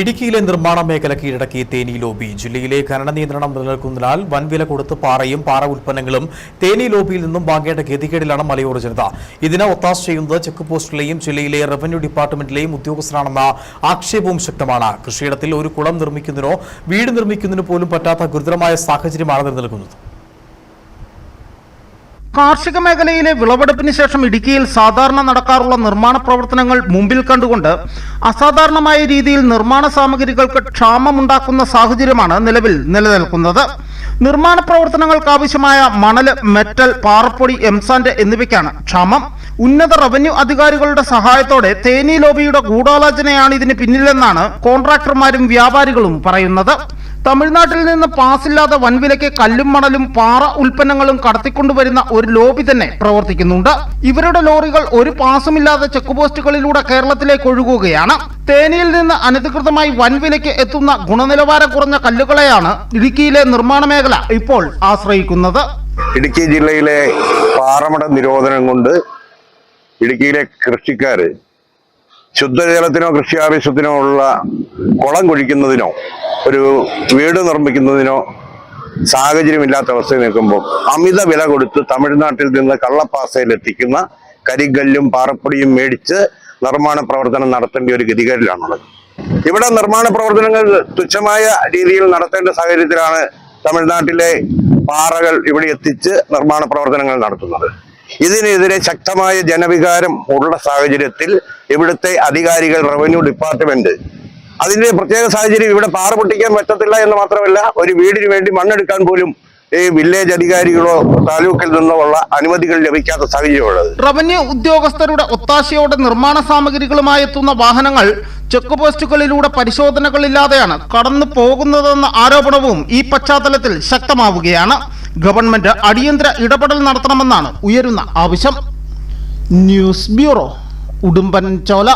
ഇടുക്കിയിലെ നിർമ്മാണ മേഖല കീഴടക്കി തേനി ലോബി. ജില്ലയിലെ ഖനന നിയന്ത്രണം നിലനിൽക്കുന്നതിനാൽ വൻവില കൊടുത്ത് പാറയും പാറ ഉൽപ്പന്നങ്ങളും തേനി ലോബിയിൽ നിന്നും വാങ്ങേണ്ട ഗതികേടിലാണ് മലയോര ജനത. ഇതിന് ഒത്താശ ചെയ്യുന്നത് ചെക്ക് പോസ്റ്റിലെയും ജില്ലയിലെ റവന്യൂ ഡിപ്പാർട്ട്മെന്റിലെയും ഉദ്യോഗസ്ഥരാണെന്ന ആക്ഷേപവും ശക്തമാണ്. കൃഷിയിടത്തിൽ ഒരു കുളം നിർമ്മിക്കുന്നതിനോ വീട് നിർമ്മിക്കുന്നതിനോ പോലും പറ്റാത്ത ഗുരുതരമായ സാഹചര്യമാണ് നിലനിൽക്കുന്നത്. കാർഷിക മേഖലയിലെ വിളവെടുപ്പിന് ശേഷം ഇടുക്കിയിൽ സാധാരണ നടക്കാറുള്ള നിർമ്മാണ പ്രവർത്തനങ്ങൾ മുമ്പിൽ കണ്ടുകൊണ്ട് അസാധാരണമായ രീതിയിൽ നിർമ്മാണ സാമഗ്രികൾക്ക് ക്ഷാമമുണ്ടാക്കുന്ന സാഹചര്യമാണ് നിലവിൽ നിലനിൽക്കുന്നത്. നിർമ്മാണ പ്രവർത്തനങ്ങൾക്ക് ആവശ്യമായ മണൽ മെറ്റൽ പാറപ്പൊടി എംസാൻഡ് എന്നിവയ്ക്കാണ് ക്ഷാമം. ഉന്നത റവന്യൂ അധികാരികളുടെ സഹായത്തോടെ തേനി ലോബിയുടെ ഗൂഢാലോചനയാണ് ഇതിന് പിന്നിലെന്നാണ് കോൺട്രാക്ടർമാരും വ്യാപാരികളും പറയുന്നത്. തമിഴ്നാട്ടിൽ നിന്ന് പാസില്ലാതെ വൻവിലയ്ക്ക് കല്ലും മണലും പാറ ഉൽപ്പന്നങ്ങളും കടത്തിക്കൊണ്ടുവരുന്ന ഒരു ലോബി തന്നെ പ്രവർത്തിക്കുന്നുണ്ട്. ഇവരുടെ ലോറികൾ ഒരു പാസുമില്ലാതെ ചെക്ക് പോസ്റ്റുകളിലൂടെ കേരളത്തിലേക്ക് ഒഴുകുകയാണ്. തേനിയിൽ നിന്ന് അനധികൃതമായി വൻവിലയ്ക്ക് എത്തുന്ന ഗുണനിലവാരം കുറഞ്ഞ കല്ലുകളെയാണ് ഇടുക്കിയിലെ നിർമ്മാണ മേഖല ഇപ്പോൾ ആശ്രയിക്കുന്നത്. ഇടുക്കി ജില്ലയിലെ പാറമട നിരോധനം കൊണ്ട് ഇടുക്കിയിലെ കൃഷിക്കാര് ശുദ്ധജലത്തിനോ കൃഷി ആവശ്യത്തിനോ ഉള്ള കുളം കുഴിക്കുന്നതിനോ ഒരു വീട് നിർമ്മിക്കുന്നതിനോ സാഹചര്യമില്ലാത്ത അവസ്ഥയിൽ നിൽക്കുമ്പോൾ അമിത വില കൊടുത്ത് തമിഴ്നാട്ടിൽ നിന്ന് കള്ളപ്പാസയിൽ എത്തിക്കുന്ന കരിങ്കല്ലും പാറപ്പൊടിയും മേടിച്ച് നിർമ്മാണ പ്രവർത്തനം നടത്തേണ്ട ഒരു ഗതികേടിലാണുള്ളത്. ഇവിടെ നിർമ്മാണ പ്രവർത്തനങ്ങൾ തുച്ഛമായ രീതിയിൽ നടത്തേണ്ട സാഹചര്യത്തിലാണ് തമിഴ്നാട്ടിലെ പാറകൾ ഇവിടെ എത്തിച്ച് നിർമ്മാണ പ്രവർത്തനങ്ങൾ നടത്തുന്നത്. ഇതിനെതിരെ ശക്തമായ ജനവികാരം ഉള്ള സാഹചര്യത്തിൽ ഇവിടുത്തെ അധികാരികൾ റവന്യൂ ഡിപ്പാർട്ട്മെന്റ് അതിന്റെ പ്രത്യേക സാഹചര്യം ഇവിടെ പാറ പൊട്ടിക്കാൻ പറ്റത്തില്ല എന്ന് മാത്രമല്ല ഒരു വീടിന് വേണ്ടി മണ്ണെടുക്കാൻ പോലും ഈ വില്ലേജ് അധികാരികളോ താലൂക്കിൽ നിന്നോ ഉള്ള അനുമതികൾ ലഭിക്കാത്ത സാഹചര്യമുള്ളത്. റവന്യൂ ഉദ്യോഗസ്ഥരുടെ ഒത്താശയോടെ നിർമ്മാണ സാമഗ്രികളുമായി എത്തുന്ന വാഹനങ്ങൾ ചെക്ക് പോസ്റ്റുകളിലൂടെ പരിശോധനകളില്ലാതെയാണ് കടന്നു പോകുന്നതെന്ന ആരോപണവും ഈ പശ്ചാത്തലത്തിൽ ശക്തമാവുകയാണ്. ഗവൺമെന്റ് അടിയന്തര ഇടപെടൽ നടത്തണമെന്നാണ് ഉയരുന്ന ആവശ്യം. ന്യൂസ് ബ്യൂറോ ഉടുമ്പൻ ചോല